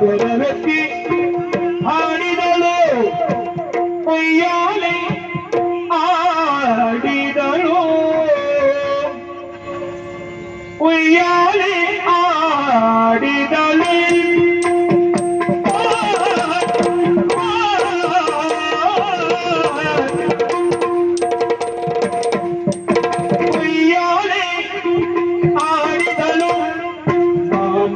பெறவெட்டி ஆடிதலோ பொய்யாலே ஆடிதலோ பொய்யாலே ஆடிதலே